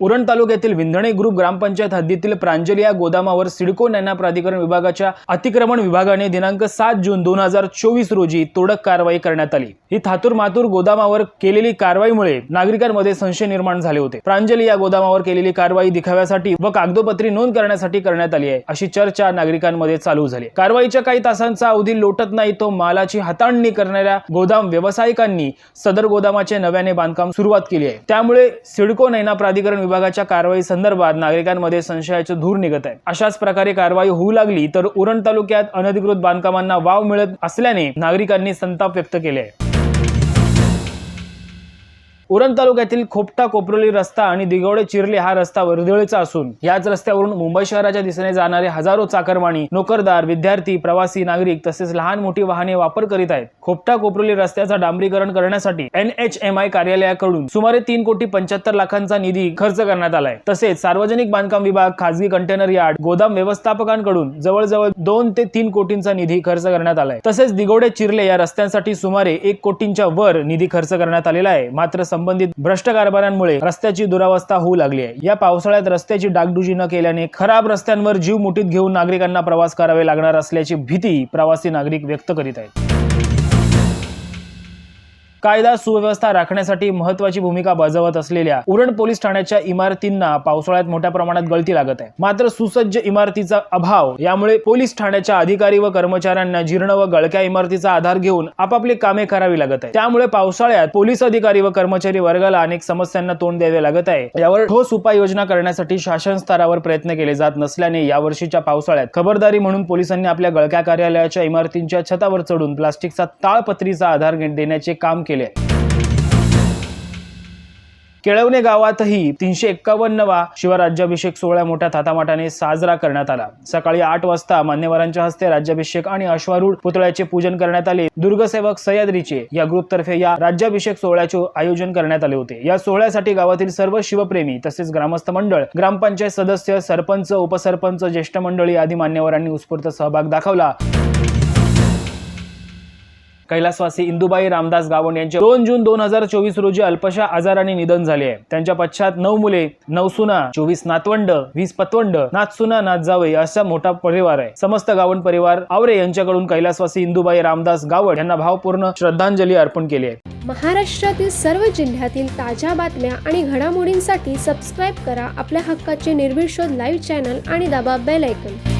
उरण तालुक्यातील विंधणे ग्रुप ग्रामपंचायत हद्दीतील प्रांजल या गोदामावर सिडको नैना प्राधिकरण विभागाच्या अतिक्रमण विभागाने दिनांक सात जून दोन हजार चोवीस रोजी तोडक कारवाई करण्यात आली. ही थातूर मातूर गोदामावर केलेली कारवाईमुळे नागरिकांमध्ये संशय निर्माण झाले होते. प्रांजल या गोदामावर केलेली कारवाई दिखाव्यासाठी व कागदोपत्री नोंद करण्यासाठी करण्यात आली आहे अशी चर्चा नागरिकांमध्ये चालू झाली. कारवाईच्या काही तासांचा अवधी लोटत नाही तो मालाची हाताळणी करणाऱ्या गोदाम व्यावसायिकांनी सदर गोदामाचे नव्याने बांधकाम सुरुवात केली आहे. त्यामुळे सिडको नैना प्राधिकरण विभागाच्या कारवाई संदर्भात नागरिकांमध्ये संशयाचे धूर निघत आहे. अशाच प्रकारे कारवाई होऊ लागली तर उरण तालुक्यात अनधिकृत बांधकामांना वाव मिळत असल्याने नागरिकांनी संताप व्यक्त केले आहे उरण तालुक्यातील खोपटा कोपरोली रस्ता आणि दिगवडे चिरले हा रस्ता वर्दळीचा असून याच रस्त्यावरून मुंबई शहराच्या दिशेने जाणारे हजारो चाकरमानी नोकरदार विद्यार्थी प्रवासी नागरिक तसेच लहान मोठी वाहने वापर करीत आहेत. खोपटा कोपरोली रस्त्याचा डांबरीकरण करण्यासाठी एन एच एम आय कार्यालयाकडून सुमारे तीन कोटी पंच्याहत्तर लाखांचा निधी खर्च करण्यात आलाय. तसेच सार्वजनिक बांधकाम विभाग खासगी कंटेनर यार्ड गोदाम व्यवस्थापकांकडून जवळजवळ दोन ते तीन कोटींचा निधी खर्च करण्यात आलाय. तसेच दिगोडे चिरले या रस्त्यांसाठी सुमारे एक कोटींच्या वर निधी खर्च करण्यात आलेला आहे. मात्र संबंधित भ्रष्ट कारभारांमुळे रस्त्याची दुरावस्था होऊ लागली आहे. या पावसाळ्यात रस्त्याची डागडुजी न केल्याने खराब रस्त्यांवर जीव मुठीत घेऊन नागरिकांना प्रवास करावे लागणार असल्याची भीती प्रवासी नागरिक व्यक्त करीत आहेत. कायदा सुव्यवस्था राखण्यासाठी महत्वाची भूमिका बजावत असलेल्या उरण पोलीस ठाण्याच्या इमारतींना पावसाळ्यात मोठ्या प्रमाणात गळती लागत आहे. मात्र सुसज्ज इमारतीचा अभाव यामुळे पोलीस ठाण्याच्या अधिकारी व कर्मचाऱ्यांना जीर्ण व गळक्या इमारतीचा आधार घेऊन आपापली कामे करावी लागत आहे त्यामुळे पावसाळ्यात पोलीस अधिकारी व कर्मचारी वर्गाला अनेक समस्यांना तोंड द्यावे लागत आहे. यावर ठोस उपाययोजना करण्यासाठी शासन स्तरावर प्रयत्न केले जात नसल्याने यावर्षीच्या पावसाळ्यात खबरदारी म्हणून पोलिसांनी आपल्या गळक्या कार्यालयाच्या इमारतींच्या छतावर चढून प्लास्टिकचा ताळपत्रीचा आधार देण्याचे काम केले आहे केळवणे गावातही तीनशे एक्कावन्नवा शिवराज्याभिषेक सोहळा मोठ्या थाटामाटाने साजरा करण्यात आला. सकाळी आठ वाजता मान्यवरांच्या हस्ते राज्याभिषेक आणि अश्वारूढ पुतळ्याचे पूजन करण्यात आले. दुर्गसेवक सह्याद्रीचे या ग्रुपतर्फे या राज्याभिषेक सोहळ्याचे आयोजन करण्यात आले होते. या सोहळ्यासाठी गावातील सर्व शिवप्रेमी तसेच ग्रामस्थ मंडळ ग्रामपंचायत सदस्य सरपंच उपसरपंच ज्येष्ठ मंडळी आदी मान्यवरांनी उत्स्फूर्त सहभाग दाखवला. कैलासवासी इंदुबाई रामदास गावंड यांचे दोन जून दोन हजार चोवीस रोजी अल्पशा आजाराने निधन झाले आहे. त्यांच्या पश्चात नऊ मुले नऊ सुना चोवीस नातवंड वीस पतवंड नातसुना नातजावई असा मोठा परिवार आहे. समस्त गावंड परिवार आवरे यांच्याकडून कैलासवासी इंदुबाई रामदास गावड यांना भावपूर्ण श्रद्धांजली अर्पण केली आहे. महाराष्ट्रातील सर्व जिल्ह्यातील ताज्या बातम्या आणि घडामोडींसाठी सबस्क्राईब करा आपल्या हक्काचे निर्भीड शोध लाईव्ह चॅनल आणि दाबा बेल ऐकन